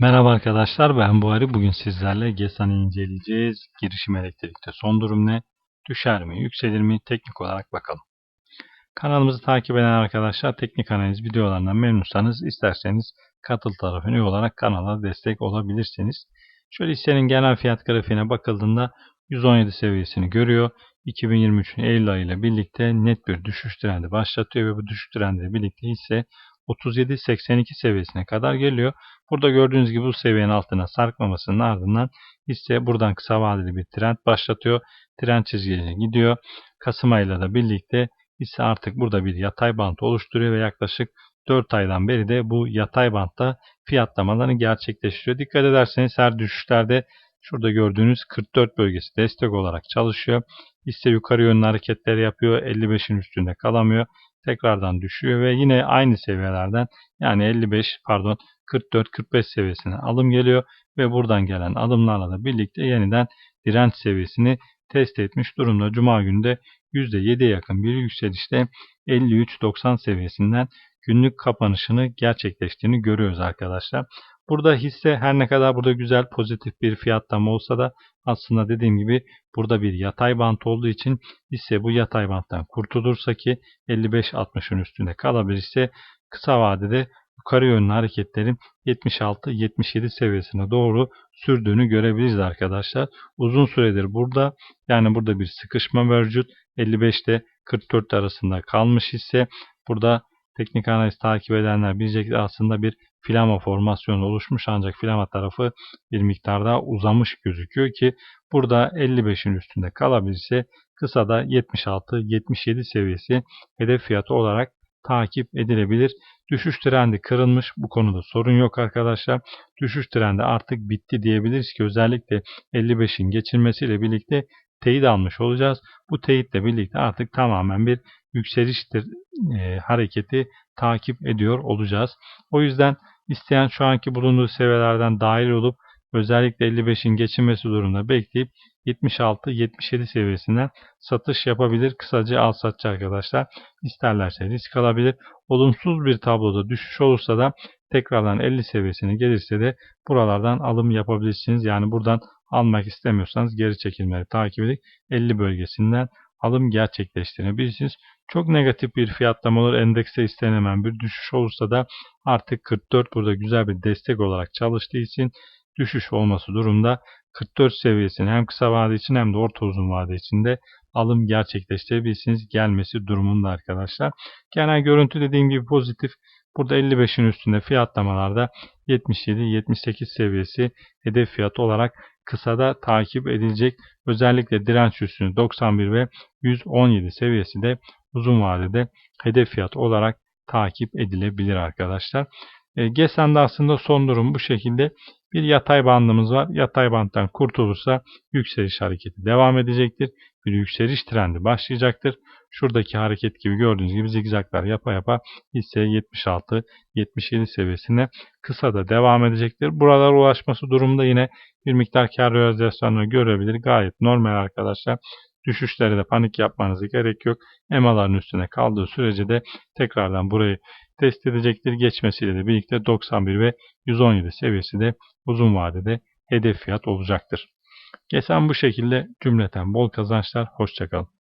Merhaba arkadaşlar ben Buhari. Bugün sizlerle GESAN'ı inceleyeceğiz. Girişim elektrikte son durum ne? Düşer mi? Yükselir mi? Teknik olarak bakalım. Kanalımızı takip eden arkadaşlar teknik analiz videolarından memnunsanız isterseniz katıl tarafı üye olarak kanala destek olabilirsiniz. Şöyle hissenin genel fiyat grafiğine bakıldığında 117 seviyesini görüyor. 2023'ün Eylül ayı ile birlikte net bir düşüş trendi başlatıyor ve bu düşüş trendiyle birlikte hisse 37.82 seviyesine kadar geliyor. Burada gördüğünüz gibi bu seviyenin altına sarkmamasının ardından hisse buradan kısa vadeli bir trend başlatıyor. Trend çizgiye gidiyor. Kasım ayıyla da birlikte hisse artık burada bir yatay bant oluşturuyor ve yaklaşık 4 aydan beri de bu yatay bantta fiyatlamalarını gerçekleştiriyor. Dikkat ederseniz her düşüşlerde şurada gördüğünüz 44 bölgesi destek olarak çalışıyor. Hisse yukarı yönlü hareketler yapıyor. 55'in üstünde kalamıyor tekrardan düşüyor ve yine aynı seviyelerden yani 55 pardon 44-45 seviyesine alım geliyor ve buradan gelen alımlarla da birlikte yeniden direnç seviyesini test etmiş durumda. Cuma günde %7'ye yakın bir yükselişte 53-90 seviyesinden günlük kapanışını gerçekleştiğini görüyoruz arkadaşlar. Burada hisse her ne kadar burada güzel pozitif bir fiyatlama olsa da aslında dediğim gibi burada bir yatay bant olduğu için hisse bu yatay banttan kurtulursa ki 55-60'ın üstünde kalabilirse kısa vadede yukarı yönlü hareketlerin 76-77 seviyesine doğru sürdüğünü görebiliriz arkadaşlar. Uzun süredir burada yani burada bir sıkışma mevcut. 55 ile 44 arasında kalmış hisse. Burada teknik analiz takip edenler bilecekler aslında bir filama formasyonu oluşmuş ancak filama tarafı bir miktarda uzamış gözüküyor ki burada 55'in üstünde kalabilirse kısa da 76-77 seviyesi hedef fiyatı olarak takip edilebilir. Düşüş trendi kırılmış. Bu konuda sorun yok arkadaşlar. Düşüş trendi artık bitti diyebiliriz ki özellikle 55'in geçilmesiyle birlikte teyit almış olacağız. Bu teyitle birlikte artık tamamen bir yükseliştir e, hareketi takip ediyor olacağız. O yüzden isteyen şu anki bulunduğu seviyelerden dahil olup özellikle 55'in geçilmesi durumunda bekleyip 76-77 seviyesinden satış yapabilir. Kısaca al satçı arkadaşlar isterlerse risk alabilir. Olumsuz bir tabloda düşüş olursa da tekrardan 50 seviyesine gelirse de buralardan alım yapabilirsiniz. Yani buradan almak istemiyorsanız geri çekilmeleri takip edip 50 bölgesinden alım gerçekleştirebilirsiniz. Çok negatif bir fiyatlama olur. Endekse istenemen bir düşüş olursa da artık 44 burada güzel bir destek olarak çalıştığı için düşüş olması durumda 44 seviyesini hem kısa vade için hem de orta uzun vade için de alım gerçekleştirebilirsiniz gelmesi durumunda arkadaşlar. Genel görüntü dediğim gibi pozitif. Burada 55'in üstünde fiyatlamalarda 77-78 seviyesi hedef fiyatı olarak kısada takip edilecek. Özellikle direnç üstünü 91 ve 117 seviyesi de uzun vadede hedef fiyat olarak takip edilebilir arkadaşlar. E, GESAN'da aslında son durum bu şekilde. Bir yatay bandımız var. Yatay bandtan kurtulursa yükseliş hareketi devam edecektir. Bir yükseliş trendi başlayacaktır. Şuradaki hareket gibi gördüğünüz gibi zigzaglar yapa yapa hisse 76-77 seviyesine kısa da devam edecektir. Buralara ulaşması durumda yine bir miktar kar realizasyonunu görebilir. Gayet normal arkadaşlar. Düşüşlere de panik yapmanıza gerek yok. EMA'ların üstüne kaldığı sürece de tekrardan burayı test edecektir. Geçmesiyle de birlikte 91 ve 117 seviyesi de uzun vadede hedef fiyat olacaktır. Geçen bu şekilde cümleten bol kazançlar. Hoşçakalın.